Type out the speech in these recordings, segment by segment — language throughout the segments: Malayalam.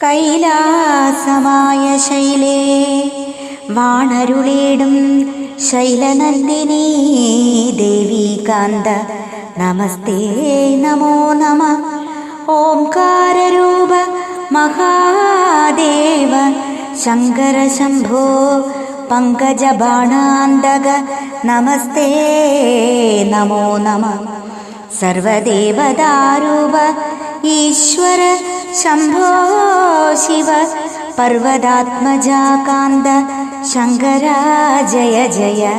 കൈലാസമായ ശൈലേ വാണരുളേടും ശൈലനന്ദിനി ദേവീകാന്ത നമസ്തേ നമോ നമ. ഓംകാരൂപ മഹാദേവ ശങ്കര ശംഭോ പങ്കജബാണാന്തക നമസ്തേ നമോ നമ. സർവദേവദാരൂപ ഈശ്വര ശംഭോ ശിവ പർവതാത്മജാകാന്ത ശങ്കര ജയ ജയ.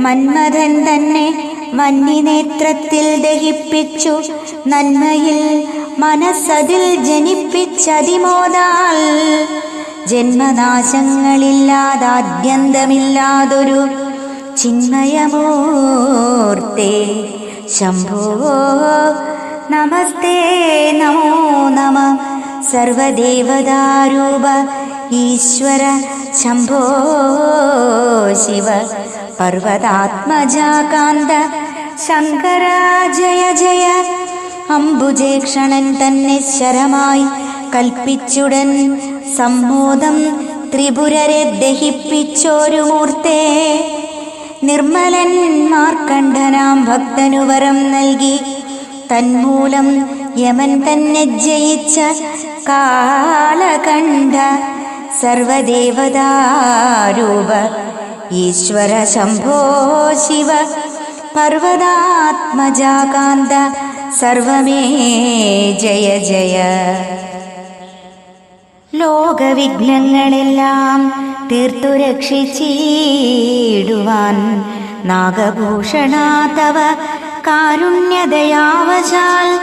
മന്മഥൻ തന്നെ മന്നിനേത്രത്തിൽ ദഹിപ്പിച്ചു നന്മയിൽ മനസ്സതിൽ ജനിപ്പിച്ചതിമോദാൽ ജന്മനാശങ്ങളില്ലാതാദ്യന്തമില്ലാതൊരു ചിന്മയമൂർത്തേ. ശംഭോ നമസ്തേ നമോ നമ സർവദേവതാരൂപ ഈശ്വര ശംഭോ ശിവ പർവതാത്മജാകാന്ത ശങ്കര ജയ ജയ അംബുജേക്ഷണൻ തന്നെ ശരമായി കൽപ്പിച്ചുടൻ സമ്മോദം ത്രിപുരരെ ദഹിപ്പിച്ചോരു മൂർത്തേ। നിർമ്മലൻ മാർക്കണ്ഠനാം ഭക്തനുവരം നൽകി തന്മൂലം യമൻ തന്നെ ജയിച്ച കാളകണ്ഠ സർവദേവതാരൂപ ഈശ്വര ശംഭോ ശിവ പർവതാത്മജാകാന്ത സർവമേ ജയ ജയ. ലോകവിഘ്നങ്ങളെല്ലാം തീർത്തു രക്ഷിച്ചിടുവാൻ നാഗഭൂഷണാതവ കാരുണ്യദയാവശാൽ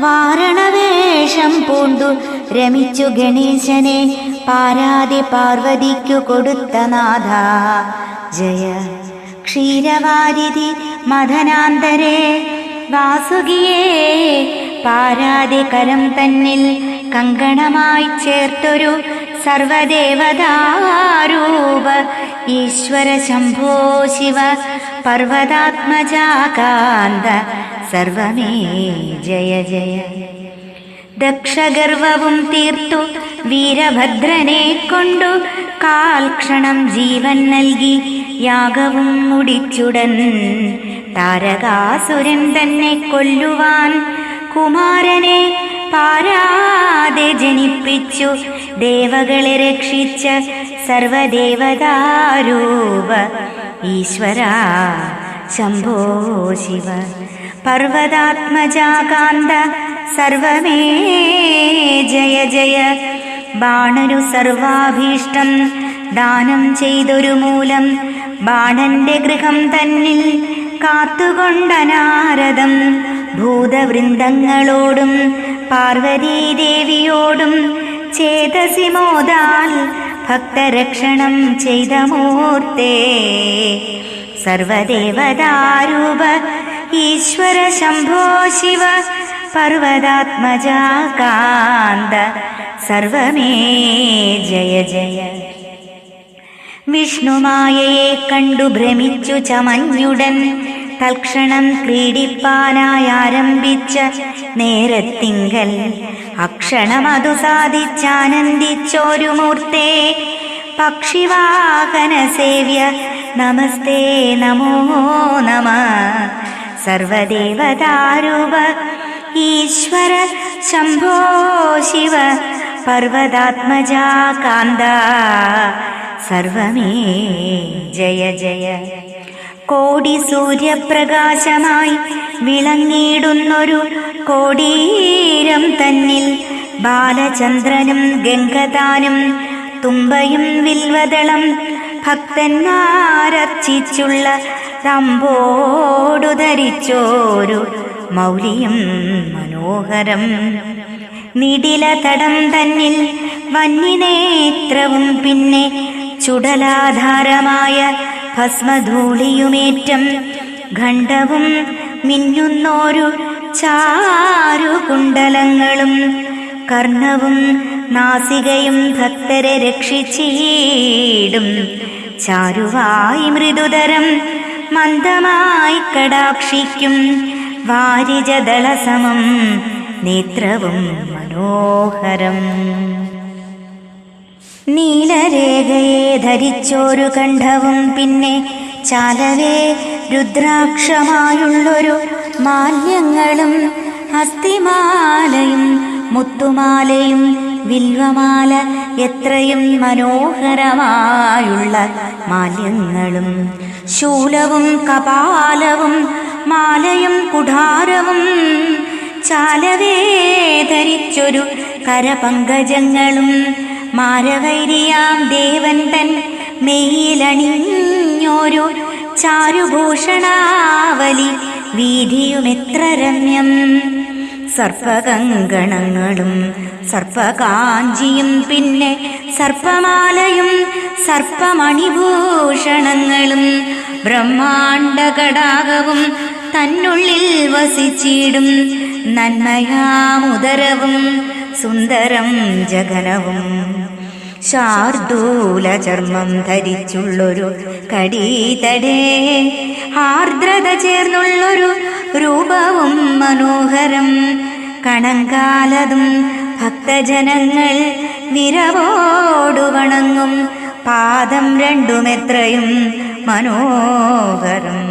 വാരണവേഷം പൂണ്ടു. രമിച്ചു ഗണേശനെ പാരാതി പാർവതിക്കു കൊടുത്ത നാഥ. ജയ. ക്ഷീരവാരിതി മദനാന്തരേ വാസുകിയേ പാരാതി കരം തന്നിൽ കങ്കണമായി ചേർത്തൊരു സർവദേവതാരൂപ. ഈശ്വര ശംഭോ ശിവ പർവതാത്മജാകാന്ത ജയ ജയ. ദക്ഷഗർവവും തീർത്തു വീരഭദ്രനെ കൊണ്ടു കാൽക്ഷണം ജീവൻ നൽകി യാഗവും മുടിച്ചുടൻ താരകാസുരൻ തന്നെ കൊല്ലുവാൻ കുമാരനെ പാരാതെ ജനിപ്പിച്ചു ദേവകളെ രക്ഷിച്ച സർവദേവതാരൂപ ഈശ്വര ശംഭോ ശിവ. പർവതാത്മജാകാന്ത സർവമേ ജയ ജയ. ബാണരു സർവാഭീഷ്ടം ദാനം ചെയ്തൊരു മൂലം ബാണന്റെ ഗൃഹം തന്നിൽ കാത്തുകൊണ്ടനാരദം. ഭൂതവൃന്ദങ്ങളോടും പാർവതീദേവിയോടും ചേതസി മോദാൽ ഭക്തരക്ഷണം ചെയ്ത മൂർത്തേ സർവദേവതാരൂപ ഈശ്വര ശംഭോ ശിവ പർവതാത്മജാകാന്ത സർവമേ ജയ ജയ. വിഷ്ണുമായയെ കണ്ടു ഭ്രമിച്ചു ചമഞ്ഞുടൻ തൽക്ഷണം ക്രീഡിപ്പാനായി ആരംഭിച്ച നേരത്തിങ്കൽ അക്ഷണമതു സാധിച്ചാനന്ദിച്ചോരു മൂർത്തേ പക്ഷിവാഹന സേവ്യ നമസ്തേ നമോ നമ. സർവദേവതാരൂപ ഈശ്വര ശംഭോ ശിവ പർവതാത്മജാകാന്ത സർവമേ ജയ ജയ. കോടി സൂര്യപ്രകാശമായി വിളങ്ങിയിടുന്നൊരു കോടീരം തന്നിൽ ബാലചന്ദ്രനും ഗംഗതാനും തുമ്പയും വിൽവതളം ഭക്തന്മാരർച്ചിച്ചുള്ള തമ്പോടു ധരിച്ചോരു മൗലിയും മനോഹരം. നിടില തടം തന്നിൽ വന്യനേത്രവും പിന്നെ ചുടലാധാരമായ ഭസ്മധൂളിയുമേറ്റം ഖണ്ഡവും മിന്നുന്നോരു ചാരുകുണ്ടലങ്ങളും കർണവും നാസികയും ഭക്തരെ രക്ഷിച്ചീടും. ചാരുവായി മൃദുതരം മന്ദമായി കടാക്ഷിക്കും വാരിജദളസമം നേത്രവും മനോഹരം. നീലരേഖയെ ധരിച്ചോരു കണ്ഠവും പിന്നെ ചാലവേ രുദ്രാക്ഷമായുള്ളൊരു മാല്യങ്ങളും അസ്ഥിമാലയും മുത്തുമാലയും വിൽവമാല എത്രയും മനോഹരമായുള്ള മാല്യങ്ങളും ശൂലവും കപാലവും മാലയും കുഠാരവും ചാലവേ ധരിച്ചൊരു കരപങ്കജങ്ങളും മാരവൈരിയാം ദേവൻ തൻ മെയ്യിലണിഞ്ഞോരോ ചാരുഭൂഷണാവലി വീതിയുമെത്ര രമ്യം. സർപ്പകങ്കണങ്ങളും സർപ്പകാഞ്ചിയും പിന്നെ സർപ്പമാലയും സർപ്പമണിഭൂഷണങ്ങളും ബ്രഹ്മാണ്ടകടാകവും തന്നുള്ളിൽ വസിച്ചിടും നന്മയാമുദരവും സുന്ദരം ജഗനവും ചർമ്മം ധരിച്ചുള്ളൊരു കടീതടേ. ആർദ്രത ചേർന്നുള്ളൊരു രൂപവും മനോഹരം. കണങ്കാലതും ഭക്തജനങ്ങൾ നിരവോടു വണങ്ങും. പാദം രണ്ടുമെത്രയും മനോഹരം.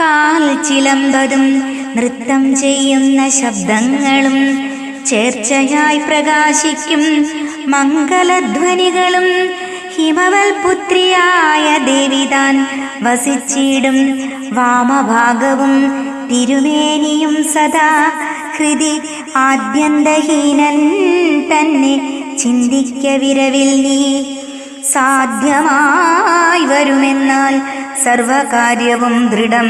കാൽ ചിലമ്പതും നൃത്തം ചെയ്യുന്ന ശബ്ദങ്ങളും ചേർച്ചയായി പ്രകാശിക്കും മംഗളധ്വനികളും ഹിമവൽ പുത്രിയായ ദേവിതാൻ വസിച്ചിടും വാമഭാഗവും തിരുമേനിയും സദാ ഹൃതി ആദ്യന്തഹീനൻ തന്നെ ചിന്തിക്ക വിരവിൽ നീ സാധ്യമായി വരുമെന്നാൽ സർവകാര്യവും ദൃഢം.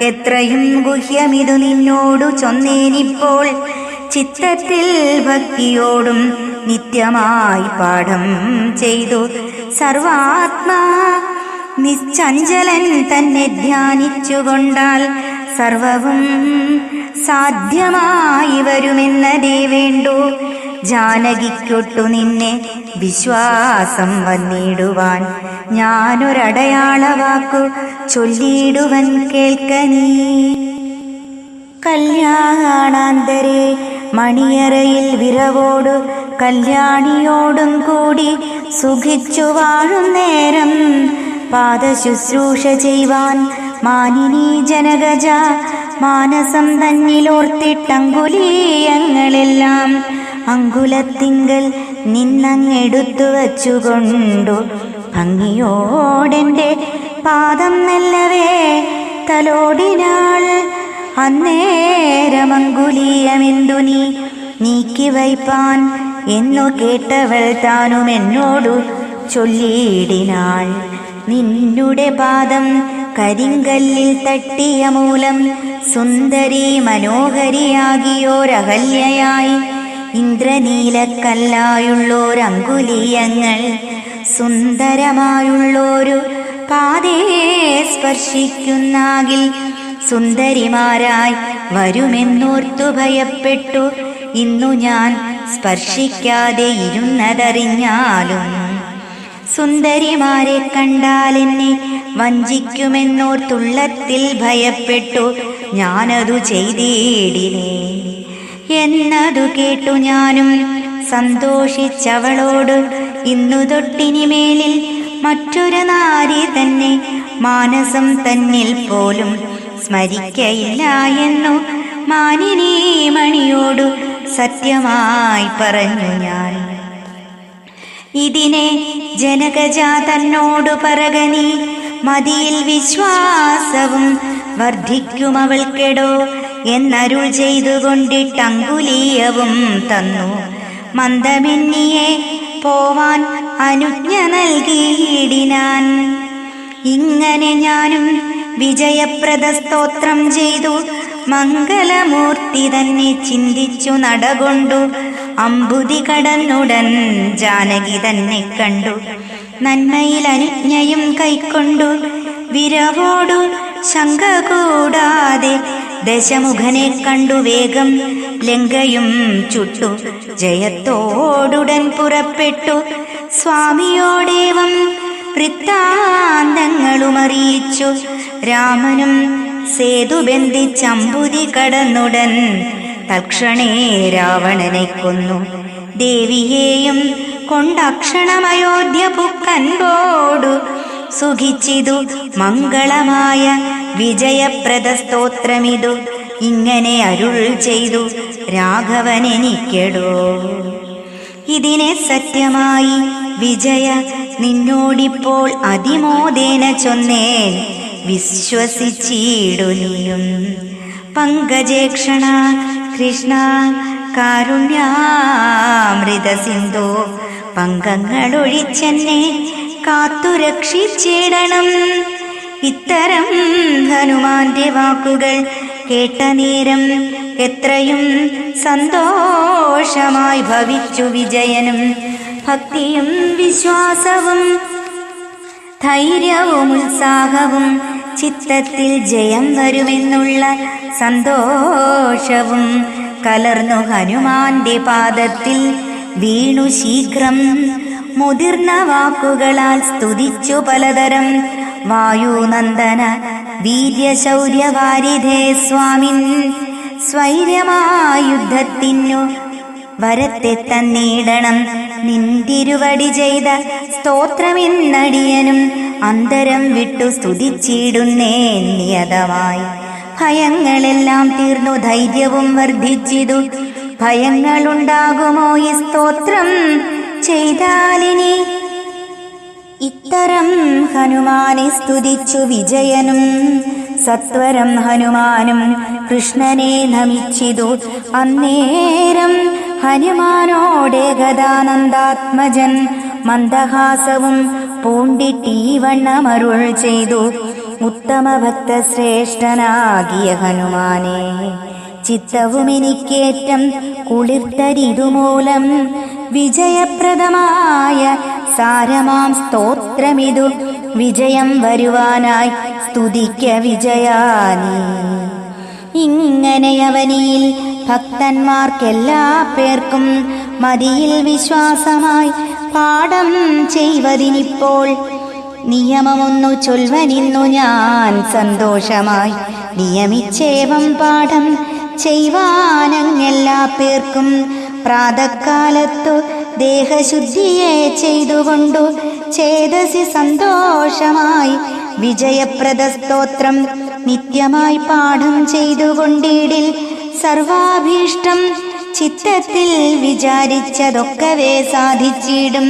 എത്രയും ഗുഹ്യമിതു നിന്നോടു ചൊന്നേനിപ്പോൾ ചിത്തത്തിൽ ഭക്തിയോടും നിത്യമായി പാഠം ചെയ്തു. സർവാത്മാ നിശ്ചഞ്ചലൻ തന്നെ ധ്യാനിച്ചുകൊണ്ടാൽ സർവവും സാധ്യമായി വരുമെന്നതേ വേണ്ടു. ജാനകിക്കൊട്ടു നിന്നെ വിശ്വാസം വന്നിടുവാൻ. ഞാനൊരടയാള വാക്കു ചൊല്ലിയിടുവൻ കേൾക്കനീ കല്യാണാന്തരെ മണിയറയിൽ വിരവോട് കല്യാണിയോടും കൂടി സുഖിച്ചു വാഴും നേരം. പാദശുശ്രൂഷ ചെയ്യുവാൻ മാനിനി ജനകജ മാനസം തന്നിലോർത്തിട്ടങ്കുലീയങ്ങളെല്ലാം അങ്കുലത്തിങ്കൽ നിന്നങ്ങെടുത്തു വച്ചുകൊണ്ടു. ഭംഗിയോടെന്റെ പാദം നല്ലവേ തലോടിനാൾ അന്നേരമങ്കുലീയമെന്തു നീ? നീക്കി വയ്പാൻ എന്നു കേട്ടവൾ താനും എന്നോടു ചൊല്ലിയിടിനാൾ. നിന്നുടെ പാദം കരിങ്കല്ലിൽ തട്ടിയ മൂലം സുന്ദരി മനോഹരിയാകിയോരഹല്യയായി ഇന്ദ്രനീലക്കല്ലായുള്ളോരങ്കുലീയങ്ങൾ സുന്ദരമായുള്ളോരു പാതയെ സ്പർശിക്കുന്നാകിൽ സുന്ദരിമാരായി വരുമെന്നോർത്തു ഭയപ്പെട്ടു. ഇന്നു ഞാൻ സ്പർശിക്കാതെ ഇരുന്നതറിഞ്ഞാലും സുന്ദരിമാരെ കണ്ടാൽ എന്നെ വഞ്ചിക്കുമെന്നോർത്തുള്ളത്തിൽ ഭയപ്പെട്ടു. ഞാനതു ചെയ്തേടിനേ. എന്നതു കേട്ടു ഞാനും സന്തോഷിച്ചവളോട് ഇന്നു തൊട്ടിനി മേലിൽ മറ്റൊരു നാരി തന്നെ മാനസം തന്നിൽ പോലും സ്മരിക്കയില്ല എന്നു മാനിനി മണിയോടു സത്യമായി പറഞ്ഞു ഞാൻ. ഇതിനെ ജനകജ തന്നോടു പറകനി മതിയിൽ വിശ്വാസവും വർദ്ധിക്കും അവൾക്കെടോ എന്നരുൾ ചെയ്തുകൊണ്ടിട്ടങ്കുലീയവും തന്നു. മന്ദമിന്നിയെ പോവാൻ അനുജ്ഞ നൽകിയിടിനാൻ. ഇങ്ങനെ ഞാനും വിജയപ്രദ സ്തോത്രം ചെയ്തു. മംഗലമൂർത്തി തന്നെ ചിന്തിച്ചു നടകൊണ്ടു. അമ്പുതി കടന്നുടൻ ജാനകി തന്നെ കണ്ടു. നന്മയിൽ അനുജ്ഞയും കൈക്കൊണ്ടു. വിരവോടു ശങ്ക കൂടാതെ ദശമുഖനെ കണ്ടു വേഗം. ലങ്കയും ചുട്ടു. ജയത്തോടുടൻ പുറപ്പെട്ടു. സ്വാമിയോടേവം വൃത്താന്തങ്ങളും അറിയിച്ചു രാമനും സേതു ബന്ധിച്ചമ്പുതി കടന്നുടൻ തക്ഷണേ രാവണനെ കൊന്നു. ദേവിയെയും കൊണ്ടക്ഷണമയോധ്യ പുക്കൻപോടു സുഖിച്ചിതു. മംഗളമായ വിജയപ്രദ സ്തോത്രമിതു ഇങ്ങനെ അരുൾ ചെയ്തു രാഘവനെനിക്കെടോ. ഇതിനെ സത്യമായി വിജയ നിന്നോടിപ്പോൾ അതിമോദേന ചൊന്നേൻ. വിശ്വസിച്ചിടുനിയും പങ്കജേക്ഷണ കൃഷ്ണ കാരുണ്യാമൃത സിന്ധു പങ്കങ്ങളൊഴിച്ചെന്നെ കാത്തുരക്ഷിച്ചിടണം. ഇത്തരം ഹനുമാന്റെ വാക്കുകൾ കേട്ട നേരം എത്രയും സന്തോഷമായി ഭവിച്ചു വിജയനും. ഭക്തിയും വിശ്വാസവും ധൈര്യവും ഉത്സാഹവും ചിത്തത്തിൽ ജയം വരുമെന്നുള്ള സന്തോഷവും. കലർന്നു ഹനുമാന്റെ പാദത്തിൽ വീണു ശീഘ്രം. മുതിർന്ന വാക്കുകളാൽ സ്തുതിച്ചു പലതരം. വായുനന്ദന വീര്യശൗര്യവാരിധേ സ്വാമിൻ. സ്വൈര്യമായുദ്ധത്തിനു വരത്തെ തന്നിടണം നിന്തിരുവടി ചെയ്ത സ്തോത്രമെന്നടിയനും അന്തരം വിട്ടു സ്തുതിച്ചിടുന്നേ നിയതമായി. ഭയങ്ങളെല്ലാം തീർന്നു ധൈര്യവും വർദ്ധിച്ചിതു ഭയങ്ങളുണ്ടാകുമോ ഈ സ്തോത്രം? ചെയ്താലിനി ഇത്തരം ഹനുമാനെ സ്തുതിച്ചു വിജയനും സത്വരം ഹനുമാനും കൃഷ്ണനെ നമിച്ചിതു അന്നേരം ഹനുമാനോടെ ഗതാനന്ദാത്മജൻ മന്ദഹാസവും പൂണ്ടിട്ടീവണ്ണമരുൾ ചെയ്തു. ഉത്തമ ഭക്ത ശ്രേഷ്ഠനാകിയ ഹനുമാനെ ചിത്തവും എനിക്കേറ്റം കുളിർത്തരിതുമൂലം വിജയപ്രദമായ സാരമാം സ്തോത്രമിതു. വിജയം വരുവാനായി സ്തുതിക്ക വിജയാനി. ഇങ്ങനെ അവനിയിൽ ഭക്തന്മാർക്കെല്ലാ പേർക്കും മതിയിൽ വിശ്വാസമായി പാഠം ചെയ്വതിനിപ്പോൾ നിയമമൊന്നു ചൊൽവനിന്നു ഞാൻ സന്തോഷമായി. നിയമിച്ചേവം പാഠം ചെയ്വാനങ്ങെല്ലാ പേർക്കും പ്രാതക്കാലത്തു ദേഹശുദ്ധിയെ ചെയ്തുകൊണ്ടു ചേതസി സന്തോഷമായി വിജയപ്രദ സ്തോത്രം നിത്യമായി പാഠം ചെയ്തുകൊണ്ടിടിൽ സർവാഭീഷ്ടം ചിത്തത്തിൽ വിചാരിച്ചതൊക്കവേ സാധിച്ചിടും.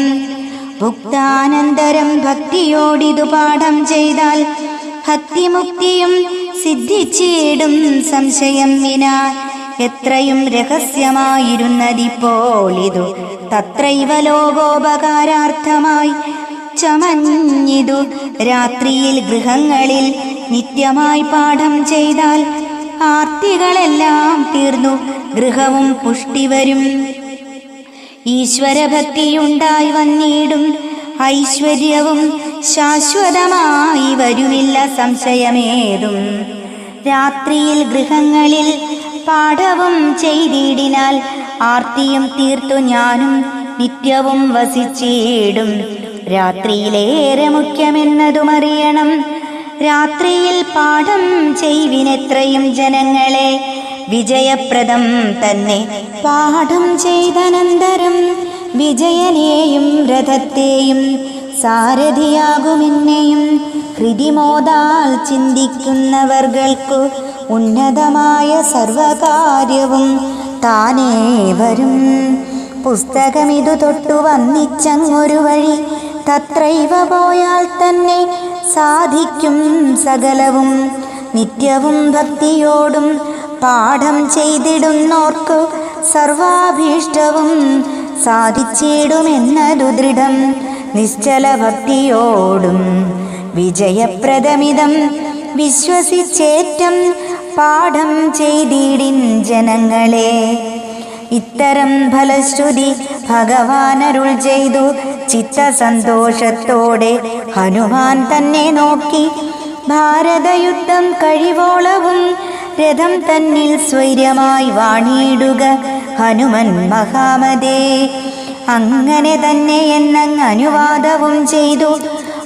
ഭുക്താനന്തരം ഭക്തിയോടിതു പാഠം ചെയ്താൽ ഭക്തിമുക്തിയും സിദ്ധിച്ചിടും സംശയം വിനാ എത്രയും രഹസ്യമായിരുന്നതിപ്പോൾ ഇതു തത്രൈവ ലോകോപകാരാർത്ഥമായി ചമഞ്ഞിതു. രാത്രിയിൽ ഗൃഹങ്ങളിൽ നിത്യമായി പാഠം ചെയ്താൽ ആർത്തികളെല്ലാം തീർന്നു. ഗൃഹവും പുഷ്ടി വരും ഈശ്വരഭക്തിയുണ്ടായി വന്നിടും. ഐശ്വര്യവും ശാശ്വതമായി വരുമില്ല സംശയമേതും. രാത്രിയിൽ ഗൃഹങ്ങളിൽ പാഠവും ചെയ്തിടിനാൽ ആർത്തിയും തീർത്തു ഞാനും നിത്യവും വസിച്ചിടും. രാത്രിയിലേറെ മുഖ്യമെന്നതുമറിയണം. രാത്രിയിൽ പാഠം ചെയ്വിനെത്രയും ജനങ്ങളെ വിജയപ്രദം തന്നെ. പാഠം ചെയ്തനന്തരം വിജയനെയും രഥത്തെയും സാരഥിയാകുമെന്നെയും ഹൃതിമോദാൽ ചിന്തിക്കുന്നവർകൾക്കു ഉന്നതമായ സർവകാര്യവും താനേ വരും. പുസ്തകമിതു തൊട്ടു വന്നിച്ചങ്ങൊരു വഴി തത്രൈവ പോയാൽ തന്നെ സാധിക്കും സകലവും. നിത്യവും ഭക്തിയോടും പാഠം ചെയ്തിടുന്നോർക്ക് സർവാഭീഷ്ടവും സാധിച്ചിടുമെന്നതു ദൃഢം. നിശ്ചല ഭക്തിയോടും വിജയപ്രദമിതം വിശ്വസിച്ചേറ്റം പാഠം ചെയ്തിടിൻ ജനങ്ങളെ. ഇത്തരം ഫലശ്രുതി ഭഗവാനരുൾ ചെയ്തു ചിത്തസന്തോഷത്തോടെ ഹനുമാൻ തന്നെ നോക്കി. ഭാരതയുദ്ധം കഴിവോളവും രഥം തന്നിൽ സ്വൈര്യമായി വാണിയിടുക ഹനുമൻ മഹാമതേ. അങ്ങനെ തന്നെ എന്നങ്ങ് അനുവാദവും ചെയ്തു.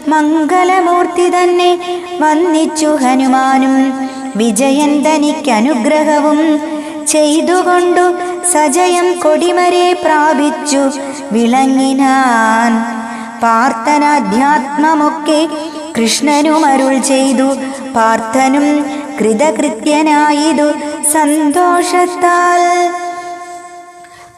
മംഗലമൂർത്തി തന്നെ വന്നിച്ചു ഹനുമാനും. വിജയൻ തനിക്ക് അനുഗ്രഹവും ചെയ്തുകൊണ്ടു സജയം കൊടിമരെ പ്രാപിച്ചു. വിളങ്ങിനാൻ പാർത്ഥനാധ്യാത്മമൊക്കെ കൃഷ്ണനും അരുൾ ചെയ്തു. പാർത്ഥനും കൃതകൃത്യനായിതു. സന്തോഷത്താൽ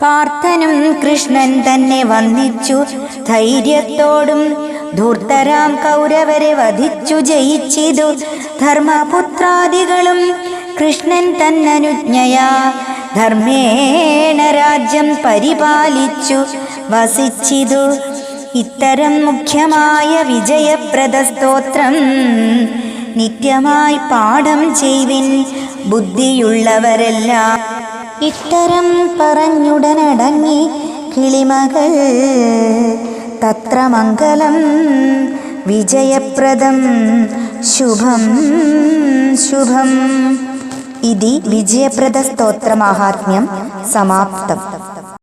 പാർത്ഥനും കൃഷ്ണൻ തന്നെ വന്ദിച്ചു. ധൈര്യത്തോടും ധൂർത്തരാം കൗരവരെ വധിച്ചു. ജയിച്ചിതു. ധർമ്മപുത്രാദികളും കൃഷ്ണൻ തന്നനുജ്ഞയാ. ധർമ്മേണ രാജ്യം പരിപാലിച്ചു വസിച്ചിതു. ഇത്തരം മുഖ്യമായ വിജയപ്രദ സ്തോത്രം നിത്യമായി പാഠം ചെയ്വിൻ ബുദ്ധിയുള്ളവരെല്ലാം. ഇത്തരം പറഞ്ഞുടനടങ്ങി കിളിമകൾ തത്ര മംഗളം വിജയപ്രദം. ശുഭം ശുഭം. ഇതി വിജയപ്രദ സ്തോത്രമാഹാത്മ്യം സമാപ്തം.